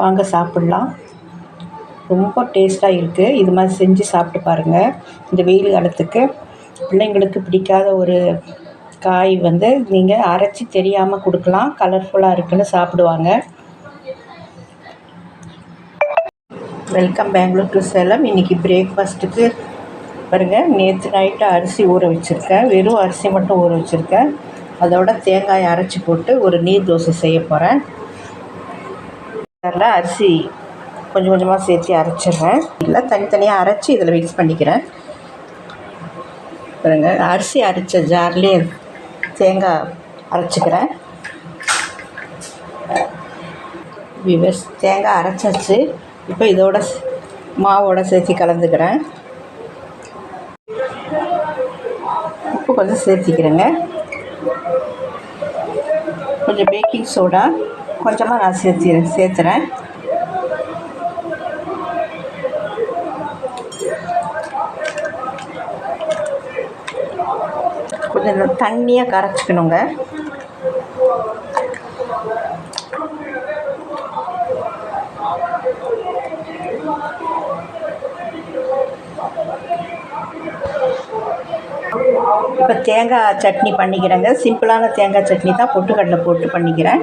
வாங்க சாப்பிட்லாம். ரொம்ப டேஸ்ட்டாக இருக்குது இது மாதிரி செஞ்சு சாப்பிட்டு பாருங்கள் இந்த வெயில் காலத்துக்கு பிள்ளைங்களுக்கு பிடிக்காத ஒரு காய் வந்து நீங்கள் அரைச்சி தெரியாமல் கொடுக்கலாம். கலர்ஃபுல்லாக இருக்குன்னு சாப்பிடுவாங்க. வெல்கம் பெங்களூர் டு சேலம் இன்றைக்கி பிரேக்ஃபாஸ்ட்டுக்கு பாருங்கள் நேற்று நைட்டு அரிசி ஊற வச்சுருக்கேன். வெறும் அரிசி மட்டும் ஊற வச்சுருக்கேன். அதோட தேங்காயை அரைச்சி போட்டு ஒரு நீர் தோசை செய்ய போகிறேன் அதில் அரிசி கொஞ்சம் கொஞ்சமாக சேர்த்து அரைச்சிடுறேன். இல்லை தனித்தனியாக அரைச்சி இதில் மிக்ஸ் பண்ணிக்கிறேன். பாருங்க அரிசி அரைச்ச ஜார்லேயே தேங்காய் அரைச்சிக்கிறேன். விவஸ் தேங்காய் அரைச்சாச்சு. இப்போ இதோட மாவோட சேர்த்து கலந்துக்கிறேன். இப்போ கொஞ்சம் சேர்த்திக்கிறேங்க. கொஞ்சம் பேக்கிங் சோடா கொஞ்சமாக நான் சேர்த்து சேர்த்துறேன். கொஞ்சம் தண்ணியாக கரைச்சிக்கணுங்க. இப்போ தேங்காய் சட்னி பண்ணிக்கிறேங்க. சிம்பிளான தேங்காய் சட்னி தான் பொட்டுக்கடலை போட்டு பண்ணிக்கிறேன்.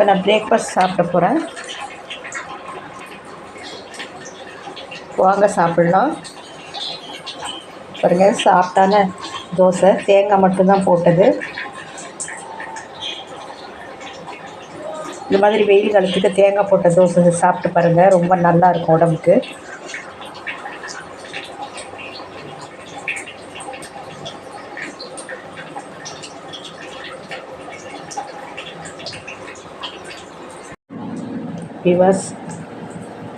இப்போ நான் பிரேக்ஃபாஸ்ட் சாப்பிட போகிறேன் வாங்க சாப்பிட்லாம். பாருங்க சாப்பிட்டான தோசை தேங்காய் மட்டும்தான் போட்டது. இந்த மாதிரி வெயில் காலத்துக்கு தேங்காய் போட்ட தோசை சாப்பிட்டு பாருங்கள் ரொம்ப நல்லா இருக்கும் உடம்புக்கு. விவாஸ்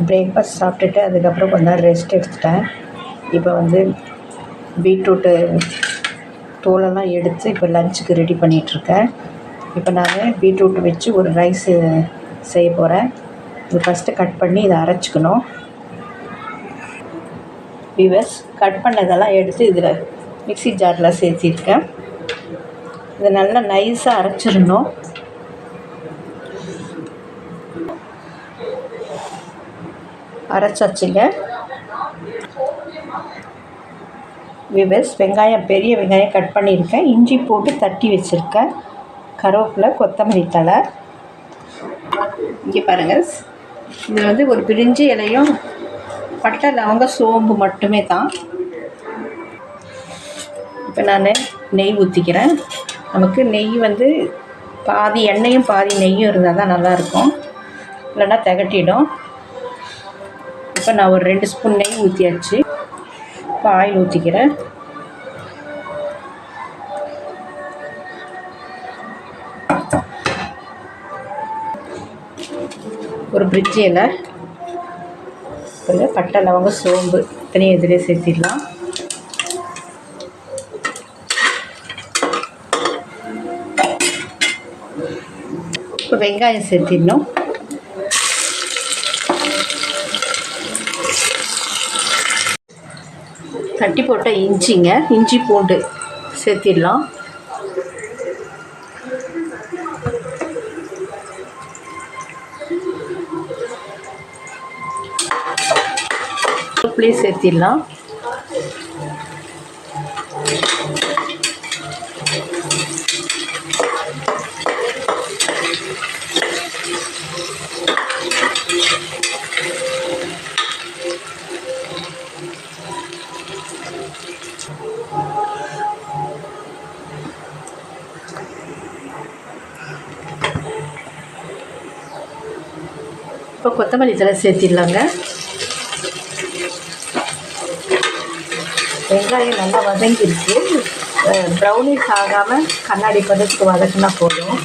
பிரேக்ஃபாஸ்ட் சாப்பிட்டுட்டு அதுக்கப்புறம் கொஞ்ச நேரம் ரெஸ்ட் எடுத்துட்டேன். இப்போ வந்து பீட்ரூட்டு தோலெல்லாம் எடுத்து இப்போ லஞ்சுக்கு ரெடி பண்ணிகிட்ருக்கேன் இப்போ நான் பீட்ரூட் வச்சு ஒரு ரைஸ் செய்ய போகிறேன் இது ஃபஸ்ட்டு கட் பண்ணி இதை அரைச்சிக்கணும். விவஸ் கட் பண்ணதெல்லாம் எடுத்து இதில் மிக்ஸி ஜாரில் சேர்த்திருக்கேன். இதை நல்லா நைஸாக அரைச்சிடணும். அரைச்சாச்சுங்க விவஸ் வெங்காயம் பெரிய வெங்காயம் கட் பண்ணியிருக்கேன். இஞ்சி போட்டு தட்டி வச்சுருக்கேன். கருவேப்பிலை கொத்தமல்லி தழை. இங்கே பாருங்கள் இது வந்து ஒரு பிரிஞ்சி இலையும் பட்டை லவங்க சோம்பு மட்டுமே தான். இப்போ நான் நெய் ஊற்றிக்கிறேன் நமக்கு நெய் வந்து பாதி எண்ணெயும் பாதி நெய்யும் இருந்தால் தான் நல்லாயிருக்கும் இல்லைன்னா திகட்டிடும். இப்போ நான் ஒரு ரெண்டு ஸ்பூன் நெய் ஊற்றியாச்சு இப்போ ஆயில் ஊற்றிக்கிறேன் ஒரு பிரிட்ஜி இலை பட்டை லவங்க சோம்பு இத்தனையும் இதிலே சேர்த்திடலாம். இப்போ வெங்காயம் சேர்த்திடணும். தட்டி போட்ட இஞ்சிங்க இஞ்சி பூண்டு சேர்த்திடலாம். புளி சேர்த்திடலாம். இப்போ கொத்தமல்லி தலை சேர்த்திடலாங்க. வெங்காயம் நல்லா வதங்கிருக்கு ப்ரௌனிஷ் ஆகாமல் கண்ணாடி பதத்துக்கு வதக்குனா போதும்.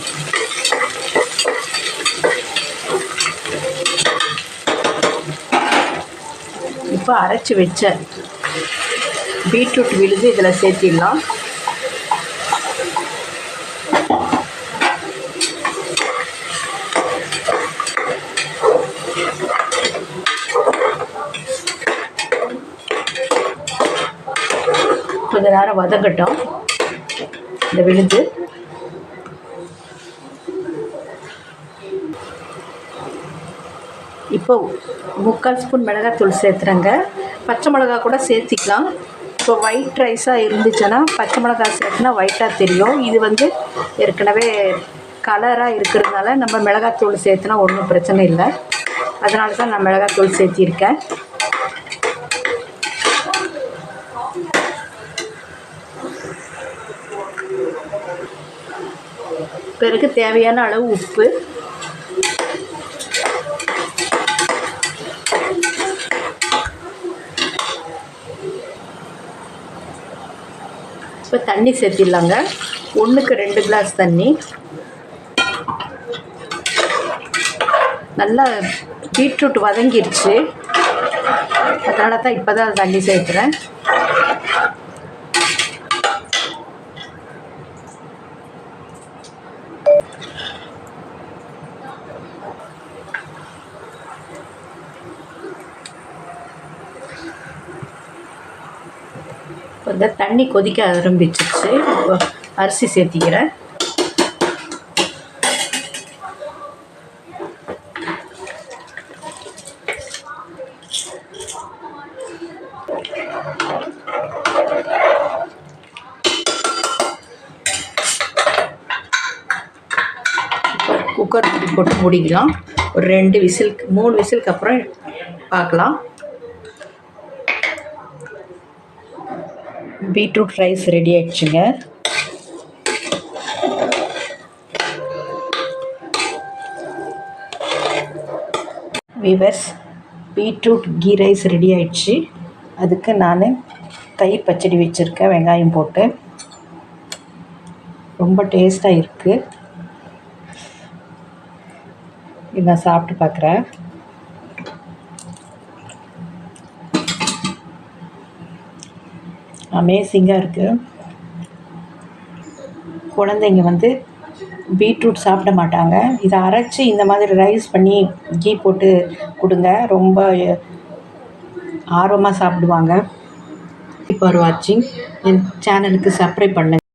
இப்போ அரைச்சி வச்ச பீட்ரூட் விழுது இதில் சேர்த்திடலாம். நேரம் வதங்கட்டும் இந்த விழுந்து இப்போ முக்கால் ஸ்பூன் மிளகாத்தூள் சேர்த்துறேங்க. பச்சை மிளகா கூட சேர்த்திக்கலாம். இப்போ ஒயிட் ரைஸாக இருந்துச்சுன்னா பச்சை மிளகா சேர்த்துனா ஒயிட்டாக தெரியும். இது வந்து ஏற்கனவே கலராக இருக்கிறதுனால நம்ம மிளகாத்தூள் சேர்த்துனா ஒன்றும் பிரச்சனை இல்லை. அதனால தான் நான் மிளகாத்தூள் சேர்த்திருக்கேன். பிறகு தேவையான அளவு உப்பு. இப்போ தண்ணி சேர்த்திடலாங்க. ஒன்றுக்கு ரெண்டு கிளாஸ் தண்ணி. நல்லா பீட்ரூட் வதங்கிடுச்சு அதனால தான் இப்போ தான் தண்ணி சேர்க்குறேன் இந்த தண்ணி கொதிக்க ஆரம்பிச்சிருச்சு. அரிசி சேர்த்திக்கிறேன். குக்கர் போட்டு முடிக்கலாம். ஒரு ரெண்டு விசிலுக்கு மூணு விசிலுக்கு அப்புறம் பார்க்கலாம். பீட்ரூட் ரைஸ் ரெடி ஆயிடுச்சுங்க. விவர்ஸ் பீட்ரூட் கீ ரைஸ் ரெடி ஆயிடுச்சு. அதுக்கு நான் தயிர் பச்சடி வச்சுருக்கேன் வெங்காயம் போட்டு. ரொம்ப டேஸ்ட்டாக இருக்குது நான் சாப்பிட்டு பார்க்குறேன் அமேசிங்காக இருக்குது குழந்தைங்க வந்து பீட்ரூட் சாப்பிட மாட்டாங்க. இதை அரைச்சி இந்த மாதிரி ரைஸ் பண்ணி கீ போட்டு கொடுங்க. ரொம்ப ஆர்வமாக சாப்பிடுவாங்க. ஃபார் வாட்சிங். என் சேனலுக்கு சப்ஸ்கிரைப் பண்ணுங்கள்